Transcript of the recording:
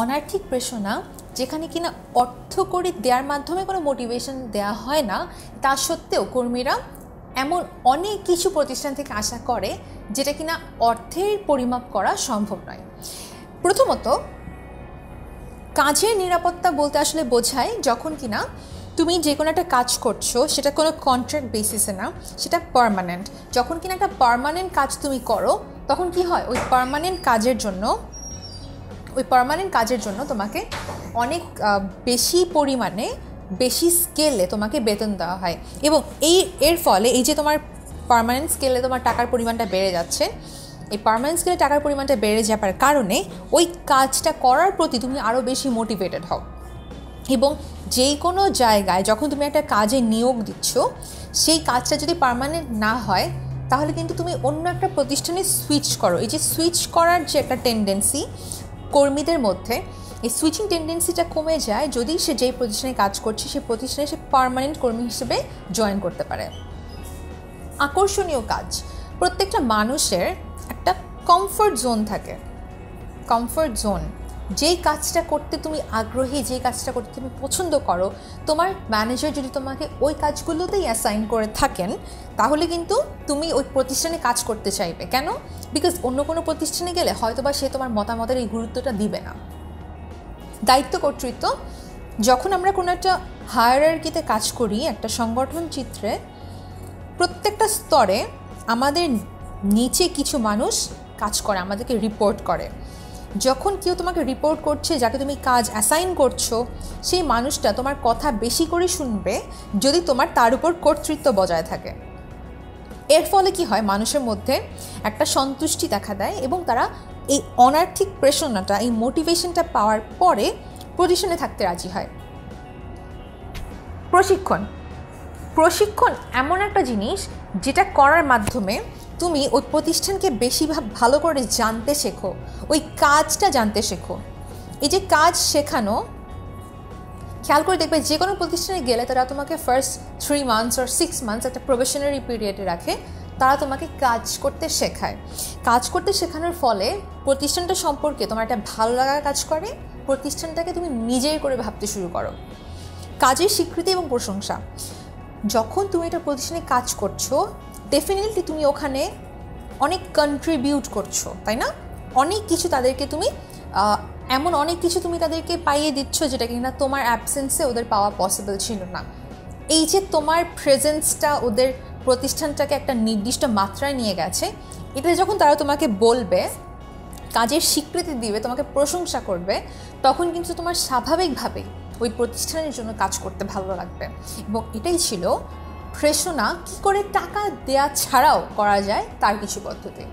অনার্থিক প্রেষণা যেখানে কিনা অর্থ করে দেওয়ার মাধ্যমে কোনো মোটিভেশন দেওয়া হয় না, তা সত্ত্বেও কর্মীরা এমন অনেক কিছু প্রতিষ্ঠান থেকে আশা করে যেটা কিনা অর্থের পরিমাপ করা সম্ভব নয়। প্রথমত, কাজের নিরাপত্তা বলতে আসলে বোঝায় যখন কিনা তুমি যে কোনো একটা কাজ করছ, সেটা কোনো কন্ট্রাক্ট বেসিসে না, সেটা পারমানেন্ট যখন কিনা একটা পারমানেন্ট কাজ তুমি করো, তখন কি হয়? ওই পারমানেন্ট কাজের জন্য ওই পারমানেন্ট কাজের জন্য তোমাকে অনেক বেশি পরিমাণে, বেশি স্কেলে তোমাকে বেতন দেওয়া হয়। এবং এই, এর ফলে এই যে তোমার পারমানেন্ট স্কেলে তোমার টাকার পরিমাণটা বেড়ে যাচ্ছে, এই পারমানেন্ট স্কেলে টাকার পরিমাণটা বেড়ে যাবার কারণে ওই কাজটা করার প্রতি তুমি আরও বেশি মোটিভেটেড হও। এবং যেই কোনো জায়গায় যখন তুমি একটা কাজে নিয়োগ দিচ্ছ, সেই কাজটা যদি পারমানেন্ট না হয়, তাহলে কিন্তু তুমি অন্য একটা প্রতিষ্ঠানে সুইচ করো। এই যে সুইচ করার যে একটা টেন্ডেন্সি কর্মীদের মধ্যে এই সুইচিং টেন্ডেন্সিটা কমে যায় যদি সে যেই প্রতিষ্ঠানে কাজ করছে সেই প্রতিষ্ঠানে সে পারমানেন্ট কর্মী হিসেবে জয়েন করতে পারে। আকর্ষণীয় কাজ। প্রত্যেকটা মানুষের একটা কমফোর্ট জোন থাকে। কমফোর্ট জোন যেই কাজটা করতে তুমি আগ্রহী যেই কাজটা করতে তুমি পছন্দ করো, তোমার ম্যানেজার যদি তোমাকে ওই কাজগুলোতেই অ্যাসাইন করে থাকেন, তাহলে কিন্তু তুমি ওই প্রতিষ্ঠানে কাজ করতে চাইবে। কেন? বিকজ অন্য কোনো প্রতিষ্ঠানে গেলে হয়তোবা সে তোমার মতামতের এই গুরুত্বটা দিবে না। দায়িত্ব কর্তৃত্ব, যখন আমরা কোনো একটা হায়ারার্কিতে কাজ করি, একটা সংগঠন চিত্রে, প্রত্যেকটা স্তরে আমাদের নিচে কিছু মানুষ কাজ করে, আমাদেরকে রিপোর্ট করে। যখন কেউ তোমাকে রিপোর্ট করছে, যাকে তুমি কাজ অ্যাসাইন করছ, সেই মানুষটা তোমার কথা বেশি করে শুনবে যদি তোমার তার উপর কর্তৃত্ব বজায় থাকে। এর ফলে কি হয়? মানুষের মধ্যে একটা সন্তুষ্টি দেখা দেয় এবং তারা এই অনার্থিক প্রেষণাটা এই মোটিভেশনটা পাওয়ার পরে পজিশনে থাকতে রাজি হয়। প্রশিক্ষণ। প্রশিক্ষণ এমন একটা জিনিস যেটা করার মাধ্যমে তুমি ওই প্রতিষ্ঠানকে বেশি ভালো করে জানতে শেখো, ওই কাজটা জানতে শেখো। এই যে কাজ শেখানো, খেয়াল করে দেখবে যে কোনো প্রতিষ্ঠানে গেলে তারা তোমাকে ফার্স্ট থ্রি মান্থস আর সিক্স মান্থস একটা প্রফেশনারি পিরিয়ডে রাখে, তারা তোমাকে কাজ করতে শেখায়। কাজ করতে শেখানোর ফলে প্রতিষ্ঠানটা সম্পর্কে তোমার একটা ভালো লাগা কাজ করে, প্রতিষ্ঠানটাকে তুমি নিজেই করে ভাবতে শুরু করো। কাজের স্বীকৃতি এবং প্রশংসা। যখন তুমি একটা প্রতিষ্ঠানে কাজ করছ ডেফিনেটলি তুমি ওখানে অনেক কন্ট্রিবিউট করছ, তাই না? অনেক কিছু তাদেরকে তুমি এমন অনেক কিছু তুমি তাদেরকে পাইয়ে দিচ্ছ যেটা কিনা তোমার অ্যাবসেন্সে ওদের পাওয়া পসিবল ছিল না। এই যে তোমার প্রেজেন্সটা ওদের প্রতিষ্ঠানটাকে একটা নির্দিষ্ট মাত্রায় নিয়ে গেছে, এটা যখন তারা তোমাকে বলবে, কাজের স্বীকৃতি দিবে, তোমাকে প্রশংসা করবে, তখন কিন্তু তোমার স্বাভাবিকভাবেই ওই প্রতিষ্ঠানের জন্য কাজ করতে ভালো লাগবে। এবং এটাই ছিল ফ্রেশনা কী করে টাকা দেয়া ছাড়াও করা যায় তার কিছু পদ্ধতি।